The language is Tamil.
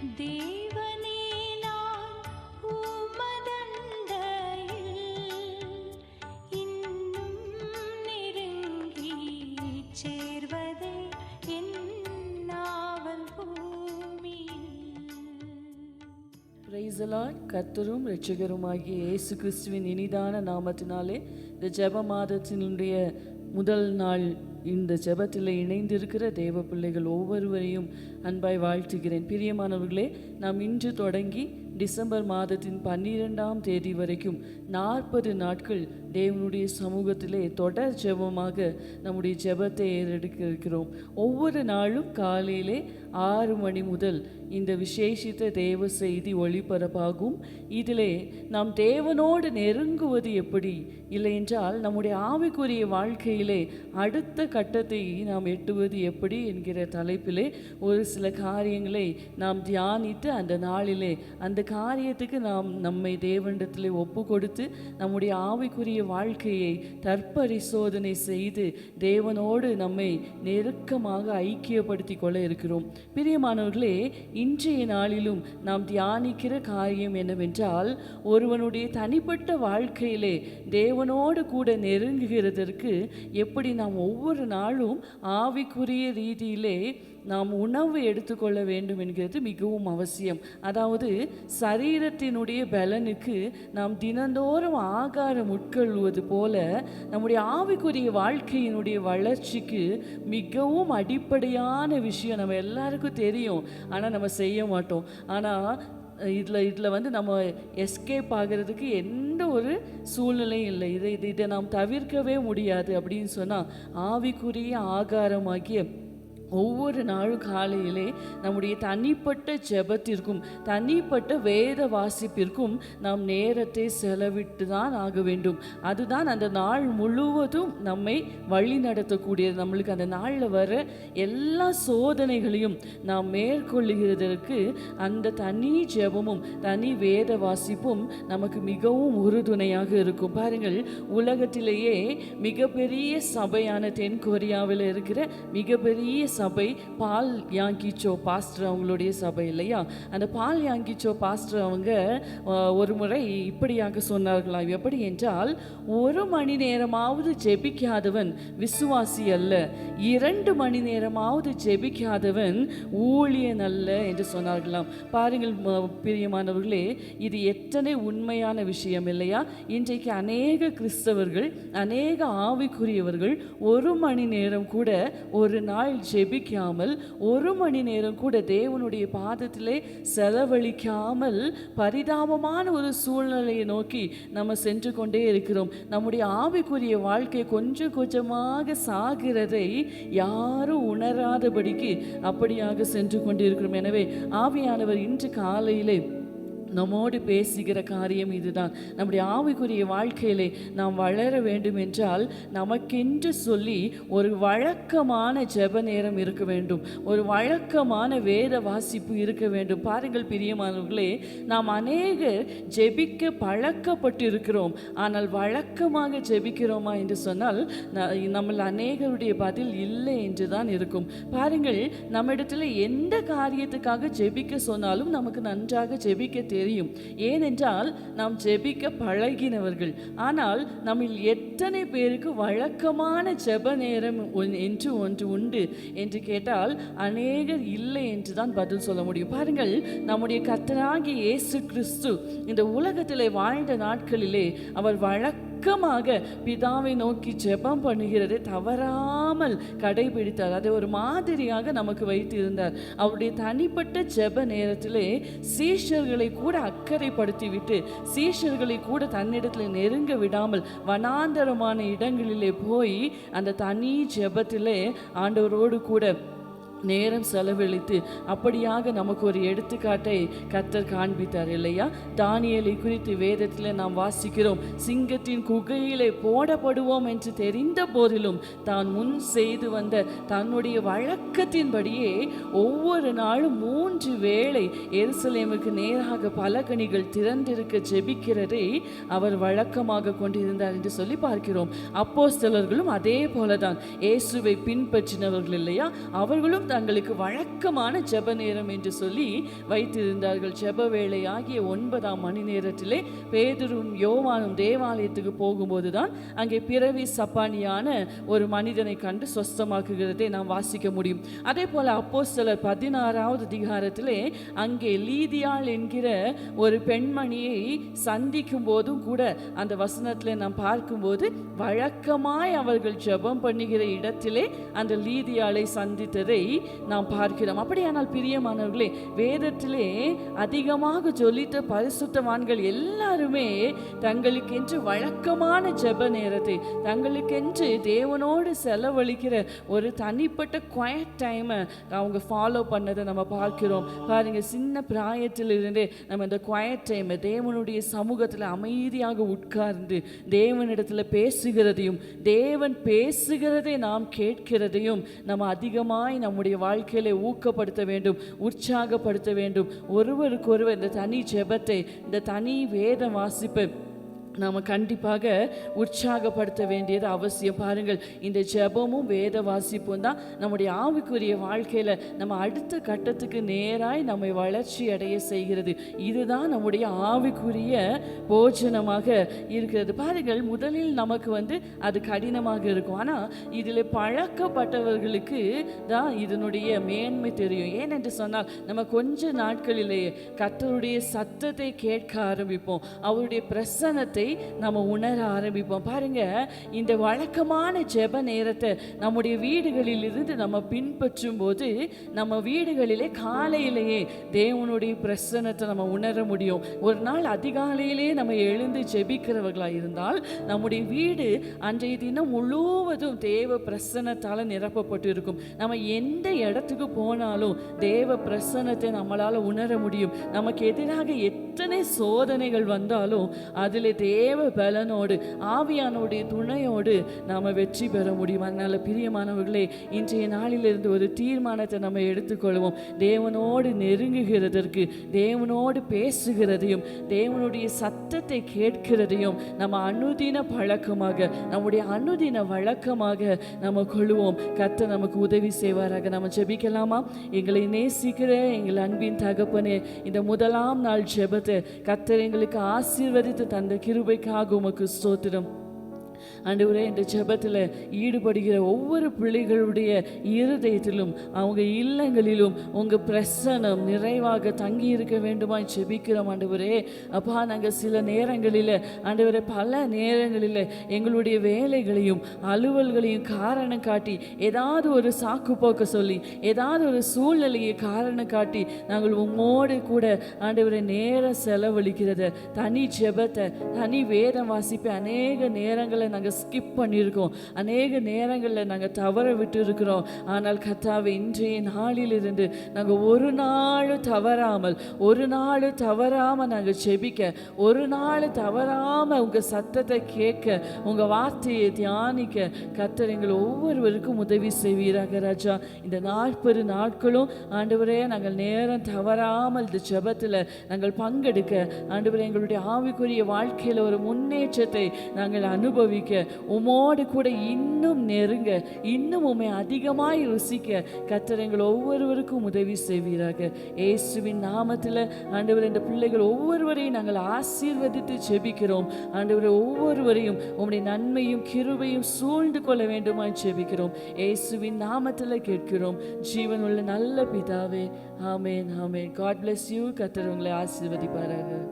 தேவனே நாவல் கர்த்தரும் இரட்சகருமாகிய இயேசு கிறிஸ்துவின் இனிதான நாமத்தினாலே இந்த ஜப மாதத்தினுடைய முதல் நாள் இந்த ஜெபத்தில் இணைந்திருக்கிற தேவ பிள்ளைகள் ஒவ்வொருவரையும் அன்பாய் வாழ்த்துகிறேன். பிரியமானவர்களே நாம் இன்று தொடங்கி டிசம்பர் மாதத்தின் பன்னிரெண்டாம் தேதி வரைக்கும் நாற்பது நாட்கள் தேவனுடைய சமூகத்திலே தொடர் ஜெபமாக நம்முடைய ஜெபத்தை ஏறெடுக்க இருக்கிறோம் ஒவ்வொரு நாளும் காலையிலே ஆறு மணி முதல் இந்த விசேஷித்த தேவ செய்தி ஒளிபரப்பாகும். இதிலே நாம் தேவனோடு நெருங்குவது எப்படி? இல்லை என்றால் நம்முடைய ஆவிக்குரிய வாழ்க்கையிலே அடுத்த கட்டத்தை நாம் எட்டுவது எப்படி என்கிற தலைப்பிலே ஒரு சில காரியங்களை நாம் தியானித்து அந்த நாளிலே அந்த காரியத்துக்கு நாம் நம்மை தேவனிடத்தில் ஒப்பு கொடுத்து நம்முடைய ஆவிக்குரிய வாழ்க்கையை தற்பரிசோதனை செய்து தேவனோடு நம்மை நெருக்கமாக ஐக்கியப்படுத்தி கொள்ள இருக்கிறோம். பிரியமானவர்களே இன்றைய நாளிலும் நாம் தியானிக்கிற காரியம் என்னவென்றால் ஒருவனுடைய தனிப்பட்ட வாழ்க்கையிலே தேவனோடு கூட நெருங்குகிறதற்கு எப்படி நாம் ஒவ்வொரு நாளும் ஆவிக்குரிய ரீதியிலே நாம் உணவு எடுத்துக்கொள்ள வேண்டும் என்கிறது மிகவும் அவசியம். அதாவது சரீரத்தினுடைய பலனுக்கு நாம் தினந்தோறும் ஆகாரம் உட்கொள்வது போல நம்முடைய ஆவிக்குரிய வாழ்க்கையினுடைய வளர்ச்சிக்கு மிகவும் அடிப்படையான விஷயம். நம்ம எல்லாருக்கும் தெரியும். ஆனால் நம்ம செய்ய மாட்டோம். ஆனால் இதில் இதில் வந்து நம்ம எஸ்கேப் ஆகிறதுக்கு எந்த ஒரு சூழ்நிலையும் இல்லை. இதை இதை இதை நாம் தவிர்க்கவே முடியாது அப்படின்னு சொன்னால் ஆவிக்குரிய ஆகாரமாகிய ஒவ்வொரு நாளும் காலையிலே நம்முடைய தனிப்பட்ட ஜெபத்திற்கும் தனிப்பட்ட வேத வாசிப்பிற்கும் நாம் நேரத்தை செலவிட்டு தான் ஆக வேண்டும். அதுதான் அந்த நாள் முழுவதும் நம்மை வழி நடத்தக்கூடியது. நம்மளுக்கு அந்த நாளில் வர எல்லா சோதனைகளையும் நாம் மேற்கொள்ளுகிறதற்கு அந்த தனி ஜெபமும் தனி வேத வாசிப்பும் நமக்கு மிகவும் உறுதுணையாக இருக்கும். பாருங்கள் உலகத்திலேயே மிகப்பெரிய சபையான தென் கொரியாவில் இருக்கிற மிகப்பெரிய சபை பால் யாங்கிச்சோ பாஸ்டர் அவங்களுடைய சபை இல்லையா? அந்த பால் யாங்கிச்சோ பாஸ்டர் அவங்க ஒரு முறை இப்படியாக சொன்னார்களாம் எப்படி என்றால் ஒரு மணி நேரமாவது ஜெபிக்காதவன் விசுவாசி அல்ல. இரண்டு மணி நேரமாவது ஜெபிக்காதவன் ஊழியன் அல்ல என்று சொன்னார்களாம். பாருங்கள் பிரியமானவர்களே இது எத்தனை உண்மையான விஷயம் இல்லையா? இன்றைக்கு அநேக கிறிஸ்தவர்கள் அநேக ஆவிக்குரியவர்கள் ஒரு மணி நேரம் கூட ஒரு நாள் ஜெபிக்காமல் ஒரு மணி நேரம் கூட தேவனுடைய பாதத்திலே செலவழிக்காமல் பரிதாபமான ஒரு சூழ்நிலையை நோக்கி நம்ம சென்று கொண்டே இருக்கிறோம். நம்முடைய ஆவிக்குரிய வாழ்க்கை கொஞ்சம் கொஞ்சமாக சாகிறதை யாரும் உணராதபடிக்கு அப்படியாக சென்று கொண்டிருக்கிறோம். எனவே ஆவியானவர் இன்று காலையிலே நம்மோடு பேசுகிற காரியம் இதுதான். நம்முடைய ஆவிக்குரிய வாழ்க்கையிலே நாம் வளர வேண்டும் என்றால் நமக்கென்று சொல்லி ஒரு வழக்கமான ஜெப நேரம் இருக்க வேண்டும். ஒரு வழக்கமான வேத வாசிப்பு இருக்க வேண்டும். பாருங்கள் பிரியமானவர்களே நாம் அநேகர் ஜெபிக்க பழக்கப்பட்டு இருக்கிறோம் ஆனால் வழக்கமாக ஜெபிக்கிறோமா என்று சொன்னால் நம்மள் அநேகருடைய பதில் இல்லை என்று தான் இருக்கும். பாருங்கள் நம்மிடத்தில் எந்த காரியத்துக்காக ஜெபிக்க சொன்னாலும் நமக்கு நன்றாக ஜெபிக்க தெரியும் தெரியும். ஏனென்றால் நாம் ஜெபிக்க பழகினவர்கள். ஆனால் நம்மில் எத்தனை பேருக்கு வழக்கமான ஜெப நேரம் ஒன்- என்று ஒன்று உண்டு? என்று கேட்டால் அநேகர் இல்லை என்று தான் பதில் சொல்ல முடியும். பாருங்கள் நம்முடைய கர்த்தராகிய இயேசு கிறிஸ்து இந்த உலகத்திலே வாழ்ந்த நாட்களிலே அவர் வழக்கமாக பிதாவை நோக்கி ஜெபம் பண்ணுகிறதை. தவறாமல் கடைபிடித்தார். அதை ஒரு மாதிரியாக நமக்கு வைத்திருந்தார். அவருடைய தனிப்பட்ட ஜெப நேரத்திலே சீஷர்களை கூட அக்கறைப்படுத்திவிட்டு சீஷர்களை கூட தன்னிடத்தில் நெருங்க விடாமல் வனாந்தரமான இடங்களிலே போய் அந்த தனி ஜெபத்திலே ஆண்டவரோடு கூட நேரம் செலவழித்து அப்படியாக நமக்கு ஒரு எடுத்துக்காட்டை கத்தர் காண்பித்தார் இல்லையா? தானியலை குறித்து வேதத்தில் நாம் வாசிக்கிறோம் சிங்கத்தின் குகையிலே போடப்படுவோம் என்று தெரிந்த போதிலும் தான் முன் செய்து வந்த தன்னுடைய வழக்கத்தின்படியே ஒவ்வொரு நாளும் மூன்று வேளை எருசலேமுக்கு நேராக பல கணிகள் திறந்திருக்க ஜெபிக்கிறதை அவர் வழக்கமாக கொண்டிருந்தார் என்று சொல்லி பார்க்கிறோம். அப்போஸ்தலர்களும் அதே போலதான். இயேசுவை பின்பற்றினவர்கள் இல்லையா? அவர்களும் தங்களுக்கு வழக்கமான ஜெப நேரம் என்று சொல்லி வைத்திருந்தார்கள். ஜெப வேலை ஆகிய ஒன்பதாம் மணி நேரத்திலே பேதரும் யோவானும் தேவாலயத்துக்கு போகும்போது தான் அங்கே பிறவி சப்பானியான ஒரு மனிதனை கண்டு சொஸ்தமாக்குகிறதை நாம் வாசிக்க முடியும். அதே போல சிலர் பதினாறாவது அதிகாரத்திலே அங்கே லீதியாள் என்கிற ஒரு பெண்மணியை சந்திக்கும் போதும் கூட அந்த வசனத்தில் நாம் பார்க்கும்போது வழக்கமாய் அவர்கள் ஜெபம் பண்ணுகிற இடத்திலே அந்த லீதியாளை சந்தித்ததை நாம் பார்க்கிறோம். அப்படியானால் பிரியமானவர்களே வேதத்திலே அதிகமாக சொல்லித்த பரிசுத்தவான்கள் எல்லாருமே தங்களுக்கென்று வழக்கமான ஜெப நேரத்தை தங்களுக்கென்று தேவனோடு செலவழிக்கிற ஒரு தனிப்பட்ட குவயட் டைமை அவங்க ஃபாலோ பண்ணதை நம்ம பார்க்கிறோம். பாருங்க சின்ன பிராயத்திலிருந்தே நம்ம இந்த குவயட் டைமை தேவனுடைய சமூகத்தில் அமைதியாக உட்கார்ந்து தேவனிடத்தில் பேசுகிறதையும் தேவன் பேசுகிறதை நாம் கேட்கிறதையும் நம்ம அதிகமாய் நம்முடைய வாழ்க்கையில ஊக்கப்படுத்த வேண்டும் உற்சாகப்படுத்த வேண்டும். ஒருவருக்கொருவர் இந்த தனி ஜெபத்தை இந்த தனி வேத வாசிப்பை நாம் கண்டிப்பாக உற்சாகப்படுத்த வேண்டியது அவசியம். பாருங்கள் இந்த ஜெபமும் வேத வாசிப்பும் தான் நம்முடைய ஆவிக்குரிய வாழ்க்கையில் நம்ம அடுத்த கட்டத்துக்கு நேராய் நம்மை வளர்ச்சி அடைய செய்கிறது. இதுதான் நம்முடைய ஆவிக்குரிய போஜனமாக இருக்கிறது. பாருங்கள் முதலில் நமக்கு வந்து அது கடினமாக இருக்கும். ஆனால் இதில் பழக்கப்பட்டவர்களுக்கு தான் இதனுடைய மேன்மை தெரியும். ஏனென்று சொன்னால் நம்ம கொஞ்ச நாட்களிலேயே கத்தருடைய சத்தத்தை கேட்க ஆரம்பிப்போம். அவருடைய பிரசன்னத்தை நம்ம உணர ஆரம்பிப்போம். பாருங்க இந்த வழக்கமான ஜெப நேரத்தை நம்முடைய வீடுகளில் இருந்து நம்ம பின்பற்றும் போது நம்ம வீடுகளிலே காலையிலேயே தேவனுடைய பிரசன்னத்தை நம்ம உணர முடியும். ஒரு நாள் அதிகாலையிலே நம்ம எழுந்து ஜெபிக்கிறவர்களாக இருந்தால் நம்முடைய வீடு அன்றைய தினம் முழுவதும் தேவ பிரசன்னத்தால் நிரப்பப்பட்டு இருக்கும் நம்ம எந்த இடத்துக்கு போனாலும் தேவ பிரசன்னத்தை நம்மளால் உணர முடியும். நமக்கு எதிராக எத்தனை சோதனைகள் வந்தாலும் அதில் தேவ தேவ பலனோடு ஆவியானோடைய துணையோடு நாம் வெற்றி பெற முடியும். அதனால் பிரியமானவர்களே இன்றைய நாளிலிருந்து ஒரு தீர்மானத்தை நம்ம எடுத்துக்கொள்வோம். தேவனோடு நெருங்குகிறதற்கு தேவனோடு பேசுகிறதையும் தேவனுடைய சத்தத்தை கேட்கிறதையும் நம்ம அனுதின பழக்கமாக நம்முடைய அனுதின வழக்கமாக நம்ம கொள்வோம். கத்த நமக்கு உதவி செய்வாராக. நம்ம ஜெபிக்கலாமா? எங்களை நேசிக்கிற எங்கள் அன்பின் தகப்பனே இந்த முதலாம் நாள் ஜெபத்தை கத்தர் எங்களுக்கு ஆசீர்வதித்து தந்த கிருபைக்காக உமக்கு ஸ்தோத்திரம். ஆண்டவரே இந்த ஜபத்தில் ஈடுபடுகிற ஒவ்வொரு பிள்ளைகளுடைய இருதயத்திலும் அவங்க இல்லங்களிலும் உங்கள் பிரசனம் நிறைவாக தங்கி இருக்க வேண்டுமாய் ஜெபிக்கிறோம் ஆண்டவரே. அப்பா நாங்கள் சில நேரங்களில் ஆண்டவரே பல நேரங்களில் எங்களுடைய வேலைகளையும் அலுவல்களையும் காரணம் காட்டி ஏதாவது ஒரு சாக்கு போக்க சொல்லி ஏதாவது ஒரு சூழ்நிலையை காரணம் காட்டி நாங்கள் உம்மோடு கூட ஆண்டவரை நேரம் செலவழிக்கிறத தனி ஜெபத்தை தனி வேதம் வாசிப்பை அநேக நேரங்களை நாங்கள் ஸ்கிப் பண்ணியிருக்கோம். அநேக நேரங்களில் நாங்கள் தவற விட்டு இருக்கிறோம் ஆனால் கத்தாவை இன்றைய நாளிலிருந்து நாங்கள் ஒரு நாள் தவறாமல் ஒரு நாள் தவறாமல் நாங்கள் செபிக்க ஒரு நாள் தவறாமல் உங்கள் சத்தத்தை கேட்க உங்கள் வார்த்தையை தியானிக்க கத்தர் எங்கள் ஒவ்வொருவருக்கும் உதவி செய்வீராக ராஜா. இந்த நாற்பது நாட்களும் ஆண்டவரே நாங்கள் நேரம் தவறாமல் இந்த ஜெபத்தில் நாங்கள் பங்கெடுக்க ஆண்டவரே எங்களுடைய ஆவிக்குரிய வாழ்க்கையில் ஒரு முன்னேற்றத்தை நாங்கள் அனுபவி அனுபவிக்க உமோடு கூட இன்னும் நெருங்க இன்னும் உம்மை அதிகமாய் ருசிக்க கத்தர் எங்கள் ஒவ்வொருவருக்கும் உதவி செய்வீராக. இயேசுவின் நாமத்தில் ஆண்டவர் இந்த பிள்ளைகள் ஒவ்வொருவரையும் நாங்கள் ஆசீர்வதித்து ஜெபிக்கிறோம். ஆண்டவர் ஒவ்வொருவரையும் உம்முடைய நன்மையும் கிருபையும் சூழ்ந்து கொள்ள வேண்டுமாய் ஜெபிக்கிறோம். இயேசுவின் நாமத்தில் கேட்கிறோம். ஜீவனுள்ள நல்ல பிதாவே ஆமேன் ஆமேன். காட் பிளஸ் யூ கத்தர் உங்களை ஆசீர்வதிப்பாராக.